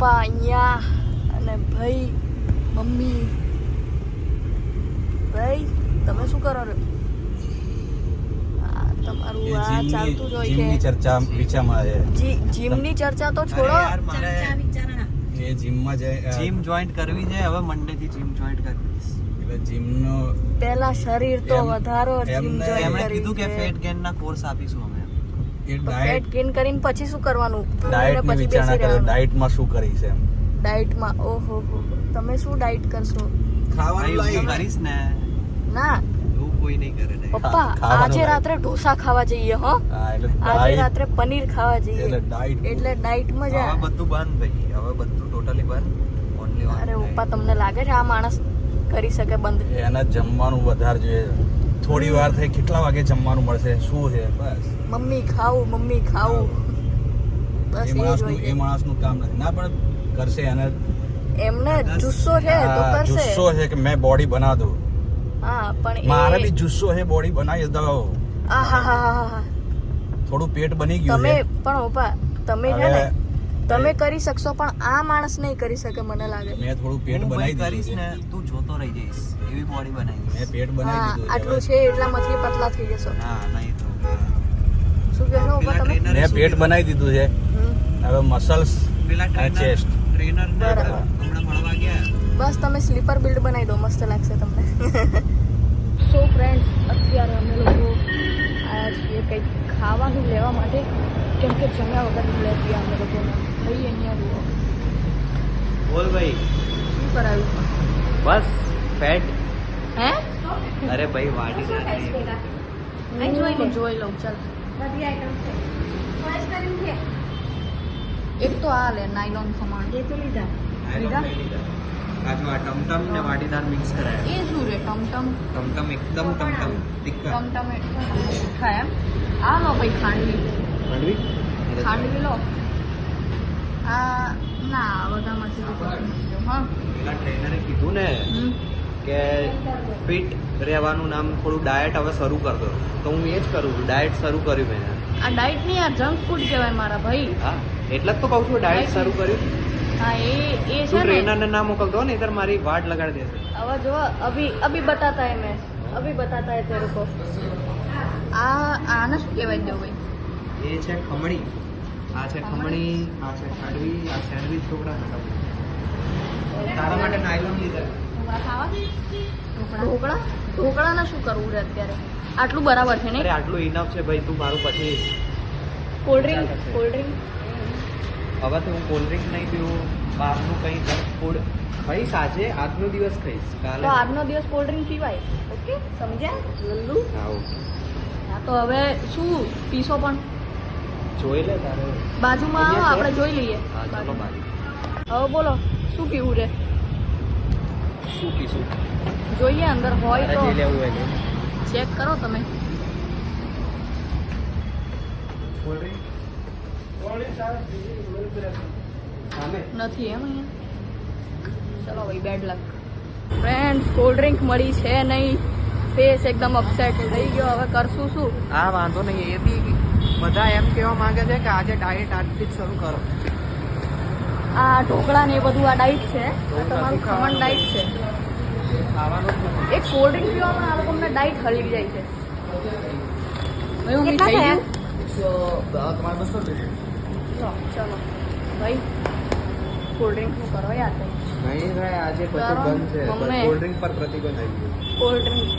પપ્પા અહીંયા અને ભાઈ મમ્મી. ભાઈ તમે શું કરો છો? આ તમારું આ ચાલતું જ હોય જીમની છે. ચર્ચા વિચારમાં છે. જી જીમની ચર્ચા તો છોડો. એ જીમમાં જાય જીમ જોઈન્ટ કરવી છે હવે મંડે થી જીમ જોઈન્ટ કરવી એટલે જીમનો પહેલા શરીર તો વધારો જીમ કરી કીધું કે ફેટ ગેઇન ના કોર્સ આપીશું અમે. ડાયટ ગેઇન કરીને પછી શું કરવાનું? ડાયટની વિચારણા બેસી કરે રહેવાનું. ડાયટમાં શું કરીશ એમ? ડાયટમાં ઓહો હો. હો. તમે શું ડાયટ કરશો? ખાવાનું લાઈ કરીશ ને. ના. એવું કોઈ નહીં કરે પપ્પા આજે રાત્રે ઢોસા ખાવા જઈએ હો. આજે રાત્રે પનીર ખાવા એટલે જઈએ ડાયટ એટલે ડાયટમાં માં જા. બધું બંધ ભાઈ. હવે બધું ટોટલી બંધ. ઓનલી અરે પપ્પા તમને લાગે છે આ માણસ કરી શકે બંધ? એના જમવાનું વધારે જોઈએ. થોડી વાર થઈ કેટલા વાગે જમવાનું મળશે? શું છે? બસ. મમ્મી ખાવું મમ્મી ખાવું. બસ એ માણસનું એ માણસનું કામ નથી. ના પણ કરશે એને. એમને જુસ્સો છે તો કરશે. જુસ્સો છે કે મેં બોડી બના દઉં. હા પણ મારે બી જુસ્સો છે બોડી બનાવી દઉં આ હા હા હા હા થોડું પેટ બની ગયું તમે પણ પપ્પા તમે છે ને તમે કરી શકશો પણ આ માણસ નહીં કરી શકે મને લાગે. મેં થોડું પેટ બનાવી કરીશ દીધું ને તું જોતો રહી જઈશ. એવી બોડી બનાવી મેં પેટ બનાવી દીધું આટલું છે એટલા એટલામાંથી પતલા થઈ જશો. ના નહીં તો શું કહો છો પપ્પા પેલા તમે trainer મેં પેટ બનાવી દીધું છે. હવે મસલ્સ પેલા ચેસ્ટ ટ્રેનર ને હમણાં મળવા ગયા. બસ તમે સ્લીપર બિલ્ડ બનાવી દો મસ્ત લાગશે તમને. સો ફ્રેન્ડ્સ અત્યારે અમે લોકો આવ્યા છીએ કંઈક ખાવાનું લેવા માટે કેમ કે જમ્યા વગર લે ગયા અમે લોકો ભાઈ અહીંયા જુઓ બોલ ભાઈ. શું કરાવ્યું બસ ફેટ હે? અરે ભાઈ વાડી હું જોઈ લઉં જોઈ લઉં ચાલ. એક તો આ લે નાયલોન ખમણ. એ તો લીધા. લીધા? કાજુ આ ટમટમ ને વાડીદાર મિક્સ કરાયા. એ શું રે ટમટમ? ટમટમ એકદમ ટમટમ તીખા. ટમટમ ખાય એમ. આ લો ભાઈ ખાંડવી. ખાંડવી? લો. આ ના બધામાંથી છે. હા. પેલા ટ્રેનરે કીધું ને હમ. કે ફિટ રહેવાનું નામ થોડું ડાયટ હવે શરૂ કરતો તો હું એ જ કરું છું ડાયટ શરૂ કર્યું મેં. આ ડાયટ નહીં આ જંક ફૂડ કહેવાય મારા ભાઈ. હા એટલે જ તો કહું છું ડાયટ શરૂ કર્યું. એ એ તું છે ને. ટ્રેનરને ના મોકલતો ને નહીતર મારી વાટ લગાડી દેશે. હવે જો અભી અભી બતાતા હે મેં. અભી બતાતા હે તેરે કો. આ આને શું કહેવાય દો ભાઈ? એ છે ખમણી. આ છે ખમણી આ છે ખાડવી આ સેન્ડવિચ ઢોકળા તારા માટે નાયલોન લીધા. ઢોકળા ઢોકળાને શું કરવું છે અત્યારે? આટલું બરાબર છે ને આટલું ઇનફ છે ભાઈ તું મારું પછી કોલ્ડ ડ્રિંક કોલ્ડ ડ્રિંક હવેથી હું કોલ્ડ ડ્રિંક નહીં પીવું બહારનું કંઈ જંક ફૂડ ખાઈશ આજે આજનો દિવસ ખાઈશ તો કાલે આજનો દિવસ કોલ્ડ ડ્રિંક પીવાય. ઓકે સમજ્યા? લલ્લુ હા ઓકે. હા તો હવે શું? પીશો પણ. જોઈ લે તારે. બાજુમાં આવો આપણે જોઈ લઈએ. હા ચાલો બાજુ હવે બોલો શું પીવું છે શું પીશું જોઈએ અંદર હોય તો જે લેવું હોય. ચેક કરો તમે. નથી એમ અહીંયા. ચલો ભાઈ bad luck friends cold drink મળી છે નહીં. ફેસ એકદમ અપસેટ થઈ ગયો. હવે કરશું શું? હા વાંધો નહીં. એ બી બધા એમ કહેવા માંગે છે કે આજે ડાયટ આજથી જ શરૂ કરો. આ ઢોકળા ને એ બધું આ ડાઈટ છે. આ તમારું ખમણ. ડાઈટ છે. એક કોલ્ડ ડ્રિંક પીવામાં આ લોકોને ડાઈટ હળી જાય છે. ભાઈ હું થઈ ગયું? તો તમારે બસો રૂપિયા ચલો ભાઈ કોલ્ડ ડ્રિંકનું કરો યાર નહીં ભાઈ આજે બધું બંધ છે. કોલ્ડ ડ્રિંક પર પ્રતિબંધ આવી ગયો. કોલ્ડ ડ્રિંક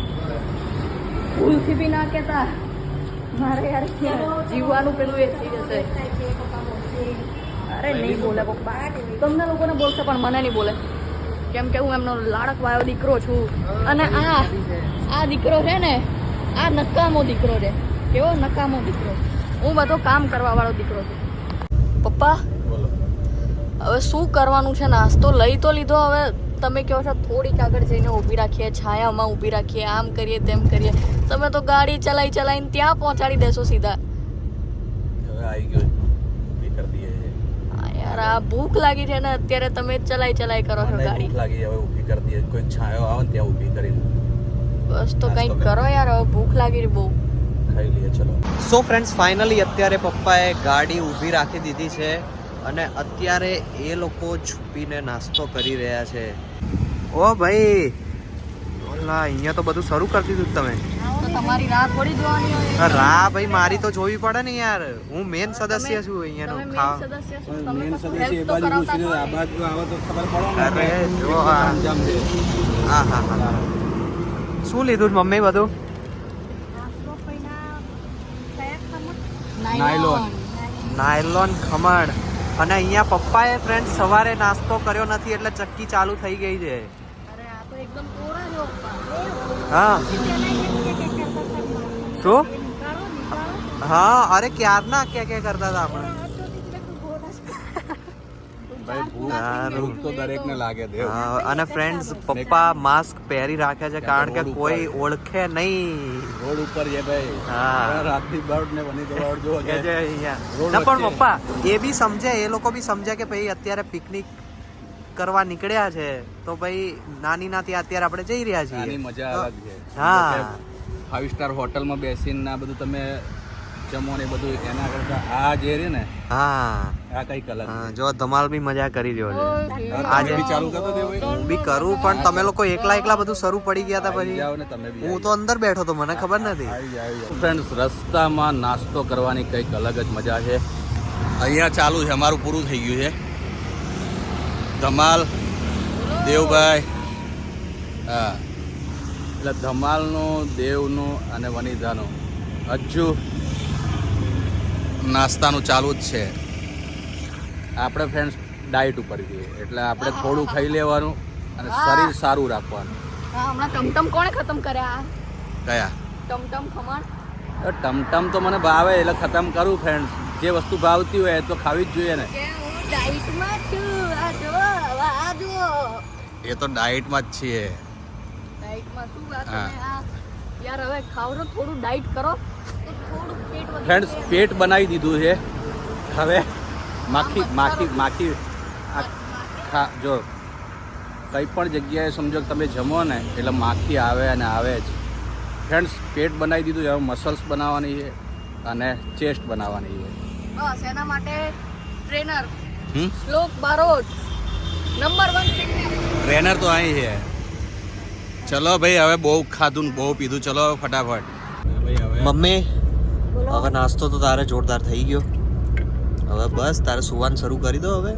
ભૂલથી બી ના કહેતા. મારે યાર જીવવાનું પેલું એ થઈ જશે. અરે નહીં બોલે પપ્પા તમને લોકોને બોલશે પણ મને નહીં બોલે. કેમ કે હું એમનો લાડક વાયો દીકરો છું. અને આ આ દીકરો છે ને આ નકામો દીકરો છે. કેવો નકામો દીકરો. હું બધો કામ કરવા વાળો દીકરો છું. પપ્પા બોલો. હવે શું કરવાનું છે નાસ્તો? લઈ તો લીધો હવે તમે કહો છો થોડીક આગળ જઈને ઊભી રાખીએ છાયામાં ઊભી રાખીએ આમ કરીએ તેમ કરીએ. તમે તો ગાડી ચલાવી ચલાવીને ત્યાં પહોંચાડી દેશો સીધા. હવે આવી ગયો ઊભી કરી દઈએ છે. હા યાર આ ભૂખ લાગી છે ને અત્યારે તમે ચલાઈ ચલાઈ કરો છો ગાડી. ભૂખ લાગી હવે ઊભી કરી દઈએ. કોઈ છાયો આવે ને ત્યાં ઊભી કરીને બસ તો કંઈક કરો યાર હવે ભૂખ લાગી બહુ. ખાઈ લઈએ ચલો. સો ફ્રેન્ડ્સ ફાઇનલી અત્યારે પપ્પાએ ગાડી ઊભી રાખી દીધી છે અને અત્યારે એ લોકો છુપીને નાસ્તો કરી રહ્યા છે. ઓ ભાઈ ઓલા અહીંયા તો બધું શરૂ કરી દીધું તમે. તમારી રાહ થોડી જોવાની હોય. રા ભાઈ મારી તો જોવી પડે ને યાર. હું મેન સદસ્ય છું અહીંયાનું. ખા સદસ્ય છો, તમે મેન સદસ્ય એ બાજુ કરાવતા આ બાજુ આવે તો ખબર પડે અરે, જો. હા. હા હા શું લીધું મમ્મી બધું? નાયલોન. નાયલોન ખમણ. અને અહીંયા પપ્પાએ ફ્રેન્ડ સવારે નાસ્તો કર્યો નથી એટલે ચક્કી ચાલુ થઈ ગઈ છે. અરે આ તો એકદમ કોરા જો પપ્પા. હા. શું હા અરે ક્યારના કે કે કરતા હતા આપણે અને ફ્રેન્ડ્સ પપ્પા માસ્ક પહેરી રાખે છે કારણ કે કોઈ ઓળખે નહીં રોડ ઉપર છે ભાઈ હા. રાતની બર્ડ ને બની બારોટ જો કે છે અહીંયા. ના પણ પપ્પા એ બી સમજે એ લોકો બી સમજે કે ભાઈ અત્યારે પિકનિક કરવા નીકળ્યા છે તો ભાઈ નાની ના અત્યારે આપણે જઈ રહ્યા છીએ મજા અલગ છે હા. ફાઈવ સ્ટાર હોટલમાં બેસીને આ બધું તમે જમો ને બધું એના કરતા આ જે રે ને હા. આ કઈ કલર જો ધમાલ બી મજા કરી રહ્યો છે. આજે- બી ચાલુ કરતો દેવ હું બી કરું પણ તમે લોકો એકલા એકલા બધું શરૂ પડી ગયા હતા પછી. જાઓ ને તમે બી હું તો અંદર બેઠો તો મને ખબર નથી. ફ્રેન્ડ્સ રસ્તામાં નાસ્તો કરવાની કંઈક અલગ જ મજા છે. અહીંયા ચાલુ છે અમારું પૂરું થઈ ગયું છે. ધમાલ દેવભાઈ. હા. એટલે ધમાલનું દેવનું અને વનિતાનું હજુ નાસ્તાનું ચાલુ જ છે. આપણે ફ્રેન્ડ્સ ડાયટ ઉપર જઈએ. એટલે આપણે થોડું ખાઈ લેવાનું અને શરીર સારું રાખવાનું. હમણાં ટમટમ કોણે ખતમ કર્યા કયા? ટમટમ ખમણ? ટમટમ તો મને ભાવે એટલે ખતમ કરું ફ્રેન્ડ્સ જે વસ્તુ ભાવતી હોય એ તો ખાવી જ જોઈએ ને. એ તો ડાયટમાં જ છીએ. ડાઈટમાં શું આ તમે આ યાર હવે ખાવ ને થોડું ડાયટ કરો. તો થોડું પેટ ફ્રેન્ડ્સ પેટ બનાવી દીધું છે. હવે માખી માખી માખી આ ખા જો કંઈ પણ જગ્યાએ સમજો કે તમે જમો ને એટલે માખી આવે અને આવે જ. ફ્રેન્ડ્સ પેટ બનાવી દીધું છે. હવે મસલ્સ બનાવવાની છે અને ચેસ્ટ બનાવવાની છે. બસ એના માટે ટ્રેનર શ્લોક બારોટ. નંબર વન ટ્રેનર તો અહીં છે. ચલો ભાઈ હવે બહુ ખાધું ને બહુ પીધું. ચલો ફટાફટ. ભાઈ મમ્મી હવે નાસ્તો તો તારે જોરદાર થઈ ગયો. હવે બસ તારે સુવાન શરૂ કરી દો હવે.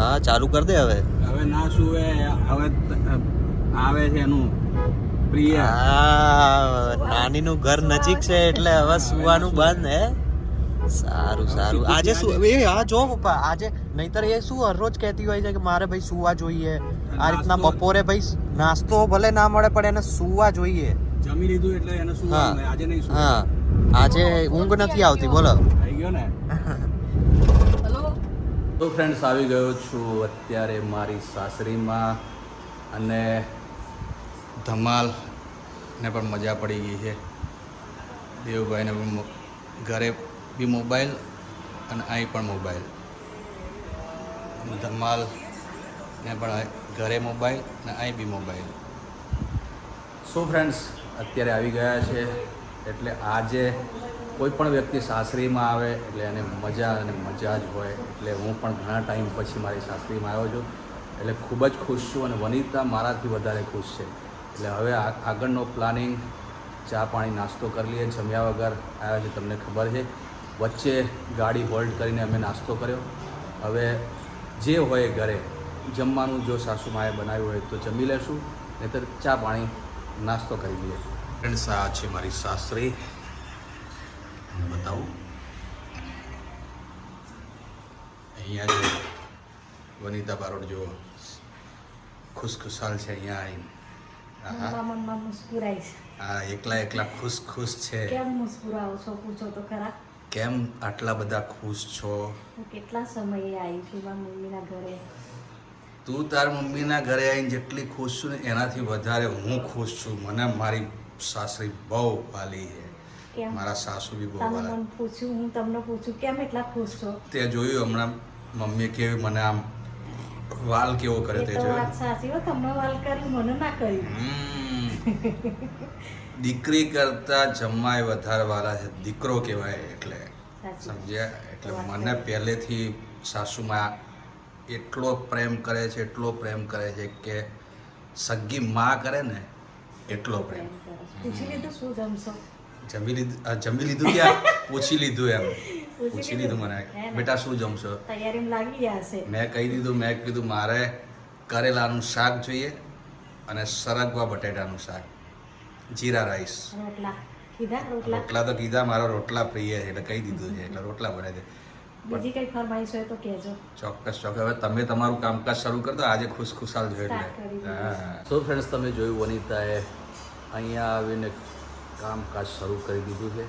હા ચાલુ કરી દે હવે. હવે ના સુવે હવે આવે છે એનું પ્રિય. હા નાનીનું ઘર નજીક છે એટલે હવે સુવાનું બંધ હે? સારું સારું. આજે શું એ હા જો પપ્પા આજે નહીતર એ શું હરરોજ કહેતી હોય છે કે મારે ભાઈ સુવા જોઈએ. આ રીતના બપોરે ભાઈ નાસ્તો ભલે ના મળે પણ એને સુવા જોઈએ. જમી લીધું એટલે એને સુવા આજે નહીં હા. આજે ઊંઘ નથી આવતી બોલો. થઈ ગયો ને? હેલો. તો ફ્રેન્ડ્સ આવી ગયો છું અત્યારે મારી સાસરીમાં અને ધમાલ ને પણ મજા પડી ગઈ છે. દેવભાઈને પણ ઘરે બી મોબાઈલ અને અહીં પણ મોબાઈલ. ધમાલ ને પણ ઘરે મોબાઈલ અને અહીં બી મોબાઈલ સો ફ્રેન્ડ્સ અત્યારે આવી ગયા છે. એટલે આજે કોઈ પણ વ્યક્તિ સાસરીમાં આવે, એટલે એને મજા અને મજા જ હોય. એટલે હું પણ ઘણા ટાઈમ પછી મારી સાસરીમાં આવ્યો છું. એટલે ખૂબ જ ખુશ છું અને વનિતા મારાથી વધારે ખુશ છે. એટલે હવે આગળનો પ્લાનિંગ ચા પાણી નાસ્તો કરી લઈએ. જમ્યા વગર આવ્યા છે, તમને ખબર છે. વચ્ચે ગાડી હોલ્ડ કરીને અમે નાસ્તો કર્યો. હવે જે હોય ઘરે જમવાનું જો સાસુમાએ બનાવ્યું હોય તો જમી લેશું નહીંતર ચા પાણી નાસ્તો કરી લઈએ. ફ્રેન્ડ્સ આ છે મારી સાસરી. બતાવું. અહીંયા જો વનિતા બારોટ જો ખુશખુશાલ છે અહીંયા આવી આ એકલા એકલા ખુશ ખુશ છે. કેમ મુસ્કુરાવો છો? પૂછો તો ખરા. કેમ આટલા બધા ખુશ છો? કેટલા સમયે આવી છું મારા મમ્મીના ઘરે? તું તાર મમ્મીના ઘરે આવીને જેટલી ખુશ છું ને એનાથી વધારે હું ખુશ છું. મને મારી સાસરી બહુ વાલી છે. મારા સાસુ બી બહુ વાલા પૂછ્યું હું તમને પૂછું કેમ એટલા ખુશ છો? તે જોયું હમણાં મમ્મીએ કેવી મને આમ વાલ કેવો કરે તે તો જોયું? સાસી હો તમને વાલ કરી મને ના કરી. દીકરી કરતા જમાય વધારે વાલા છે દીકરો કહેવાય એટલે. સમજ્યા? એટલે મને પહેલેથી સાસુમાં એટલો પ્રેમ કરે છે એટલો પ્રેમ કરે છે કે સગી માં કરે ને એટલો પ્રેમ. પૂછી લીધું શું જમશો? જમી લીધું જમી લીધું ક્યાં? પૂછી લીધું એમ. પૂછી લીધું. મને. બેટા શું જમશો? તૈયારીમાં લાગી ગયા હશે. મેં કહી દીધું મેં કીધું મારે કરેલાનું શાક જોઈએ અને સરગવા બટેટાનું શાક. જીરા રાઈસ. રોટલા? રોટલા તો કીધા મારા રોટલા પ્રિય છે એટલે કહી દીધું છે એટલે રોટલા બનાવી દે. બીજી કઈ ફરમાઈશ હોય તો કહેજો. ચોક્કસ ચોક્કસ. હવે તમે તમારું કામકાજ શરૂ કરી દો આજે ખુશ ખુશાલ જોઈ. હા. સો ફ્રેન્ડ્સ તમે જોયું વનિતાએ અહીંયા આવીને કામકાજ શરૂ કરી દીધું છે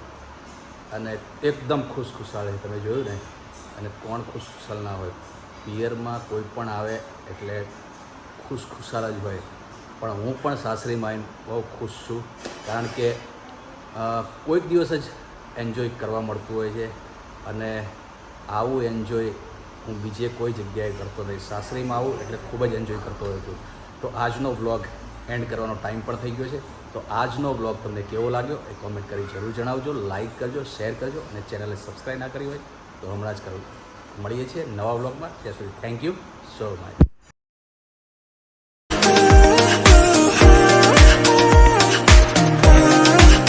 અને એકદમ ખુશ ખુશાલ છે. તમે જોયું ને? અને કોણ ખુશ ખુશાલ ના હોય? પિયરમાં કોઈ પણ આવે એટલે ખુશ ખુશાલ જ હોય. પણ હું પણ સાસરી આવીને બહુ ખુશ છું કારણ કે કોઈક દિવસ જ એન્જોય કરવા મળતું હોય છે અને આવું એન્જોય હું બીજે કોઈ જગ્યાએ કરતો નથી સાસરીમાં આવું એટલે ખૂબ જ એન્જોય કરતો હોઉં છું. તો આજનો બ્લોગ એન્ડ કરવાનો ટાઈમ પણ થઈ ગયો છે. તો આજનો બ્લોગ તમને કેવો લાગ્યો એ કોમેન્ટ કરી જરૂર જણાવજો. લાઇક કરજો શેર કરજો અને ચેનલને સબસ્ક્રાઈબ ના કરી હોય તો હમણાં જ કરો મળીએ છીએ નવા બ્લોગમાં ત્યાં સુધી થેન્ક યુ સો મચ